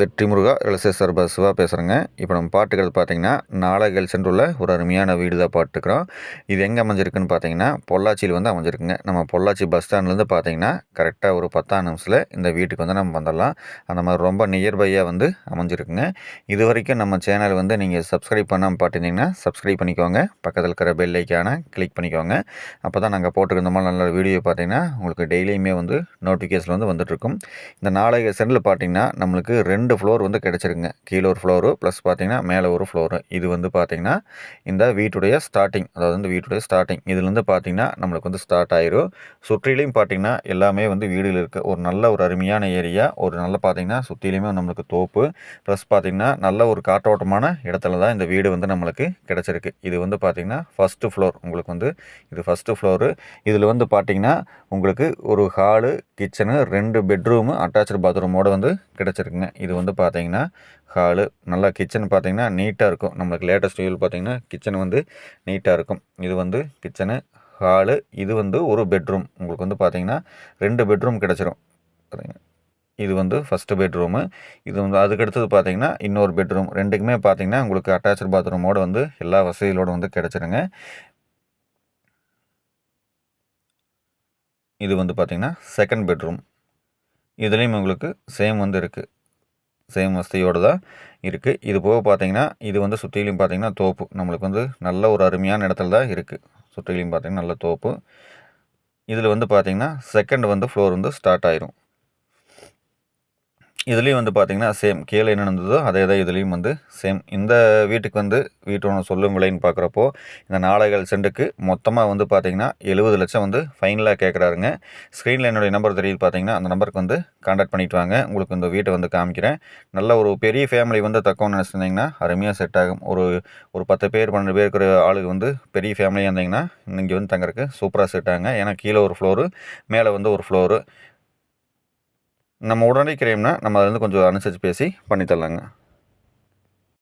வெற்றி முருகா எல்எஸ்எஸ் சர்பா சிவா பேசுகிறேங்க இப்போ நம்ம பாட்டுக்கிறது பார்த்தீங்கன்னா நாளைகள் சென்றுள்ள ஒரு அருமையான வீடு தான் பாட்டுக்கிறோம் இது எங்கே அமைஞ்சிருக்குன்னு பார்த்தீங்கன்னா பொள்ளாச்சியில் வந்து அமைஞ்சிருக்குங்க. நம்ம பொள்ளாச்சி பஸ் ஸ்டாண்ட்லேருந்து பார்த்தீங்கன்னா கரெக்டாக ஒரு பத்தாம் நிமிஷத்தில் இந்த வீட்டுக்கு வந்து நம்ம வந்துடலாம். அந்த மாதிரி ரொம்ப நியர்பையாக வந்து அமைஞ்சிருக்குங்க. இது வரைக்கும் நம்ம சேனல் வந்து நீங்கள் சப்ஸ்கிரைப் பண்ணாமல் பார்த்துருந்தீங்கன்னா சப்ஸ்கிரைப் பண்ணிக்கோங்க. பக்கத்தில் இருக்கிற பெல் ஐக்கானை கிளிக் பண்ணிக்கோங்க. அப்போ தான் நாங்கள் போட்டுக்கிற மாதிரி நல்ல வீடியோ பார்த்தீங்கன்னா உங்களுக்கு டெய்லியுமே வந்து நோட்டிஃபிகேஷன் வந்து வந்துட்டுருக்கும் இந்த நாளைக்கு சென்டில் பார்த்தீங்கன்னா நம்மளுக்கு ரெண்டு ரெண்டு ஃப்ளோர் வந்து கிடச்சிருங்க. கீழே ஒரு ஃப்ளோரு ப்ளஸ் பார்த்தீங்கன்னா மேலே ஒரு ஃப்ளோரு இது வந்து பார்த்திங்கன்னா இந்த வீட்டுடைய ஸ்டார்டிங் அதாவது வந்து வீட்டுடைய ஸ்டார்டிங் இதுலேருந்து பார்த்தீங்கன்னா நம்மளுக்கு வந்து ஸ்டார்ட் ஆயிரும். சுற்றிலையும் பார்த்தீங்கன்னா எல்லாமே வந்து வீடுகள் இருக்குது ஒரு நல்ல ஒரு அருமையான ஏரியா ஒரு நல்ல பார்த்தீங்கன்னா சுற்றிலையுமே நம்மளுக்கு தோப்பு. ப்ளஸ் பார்த்தீங்கன்னா நல்ல ஒரு காற்றோட்டமான இடத்துல தான் இந்த வீடு வந்து நம்மளுக்கு கிடச்சிருக்கு. இது வந்து பார்த்திங்கன்னா ஃபஸ்ட்டு ஃப்ளோர் உங்களுக்கு வந்து இது ஃபஸ்ட்டு ஃப்ளோரு இதில் வந்து பார்த்திங்கன்னா உங்களுக்கு ஒரு ஹாலு கிச்சனு ரெண்டு பெட்ரூமு அட்டாச்சு பாத்ரூமோடு வந்து கிடச்சிருக்குங்க. இது வந்து பார்த்தீங்கன்னா ஹாலு நல்லா கிச்சன் பார்த்தீங்கன்னா நீட்டாக இருக்கும். நம்மளுக்கு லேட்டஸ்ட் வியூவில் பார்த்தீங்கன்னா கிச்சன் வந்து நீட்டாக இருக்கும். இது வந்து கிச்சனு ஹாலு இது வந்து ஒரு பெட்ரூம் உங்களுக்கு வந்து பார்த்தீங்கன்னா ரெண்டு பெட்ரூம் கிடச்சிரும். இது வந்து ஃபஸ்ட்டு பெட்ரூமு இது வந்து அதுக்கடுத்தது பார்த்திங்கன்னா இன்னொரு பெட்ரூம் ரெண்டுக்குமே பார்த்தீங்கன்னா உங்களுக்கு அட்டாச்சு பாத்ரூமோடு வந்து எல்லா வசதிகளோடு வந்து கிடச்சிருங்க. இது வந்து பார்த்திங்கன்னா செகண்ட் பெட்ரூம் இதுலேயும் உங்களுக்கு சேம் வந்து இருக்குது சேம் வசதியோடு தான் இருக்குது இது போக பார்த்தீங்கன்னா இது வந்து சுற்றிலையும் பார்த்தீங்கன்னா தோப்பு. நம்மளுக்கு வந்து நல்ல ஒரு அருமையான இடத்துல தான் இருக்குது சுற்றிலையும் பார்த்தீங்கன்னா நல்ல தோப்பு. இதில் வந்து பார்த்திங்கன்னா செகண்ட் வந்து ஃப்ளோர் வந்து ஸ்டார்ட் ஆயிரும். இதுலேயும் வந்து பார்த்திங்கன்னா சேம் கீழே என்ன நடந்ததோ அதே தான் இதுலேயும் வந்து சேம் இந்த வீட்டுக்கு வந்து வீட்டோட சொல்லும் விலைன்னு பார்க்குறப்போ இந்த நாளைகள் சென்ட்டுக்கு மொத்தமாக வந்து பார்த்திங்கன்னா எழுபது லட்சம் வந்து ஃபைனலாக கேட்குறாருங்க ஸ்க்ரீனில் என்னுடைய நம்பர் தெரியுது பார்த்தீங்கன்னா அந்த நம்பருக்கு வந்து காண்டாக்ட் பண்ணிட்டு வாங்க. உங்களுக்கு இந்த வீட்டை வந்து காமிக்கிறேன். நல்ல ஒரு பெரிய ஃபேமிலி வந்து தக்கோன்னு நினச்சிருந்தீங்கன்னா அருமையாக செட் ஆகும். ஒரு ஒரு பத்து பேர் பன்னெண்டு பேர் இருக்கிற ஆளுக்கு வந்து பெரிய ஃபேமிலியாக இருந்தீங்கன்னா இங்கே வந்து தங்கறதுக்கு சூப்பராக செட் ஆகுங்க. ஏன்னா கீழே ஒரு ஃப்ளோரு மேலே வந்து ஒரு ஃப்ளோரு நம்ம உடனே கிரைம்னா நம்ம அதில் கொஞ்சம் அனுசரித்து பேசி பண்ணித்தரலாங்க.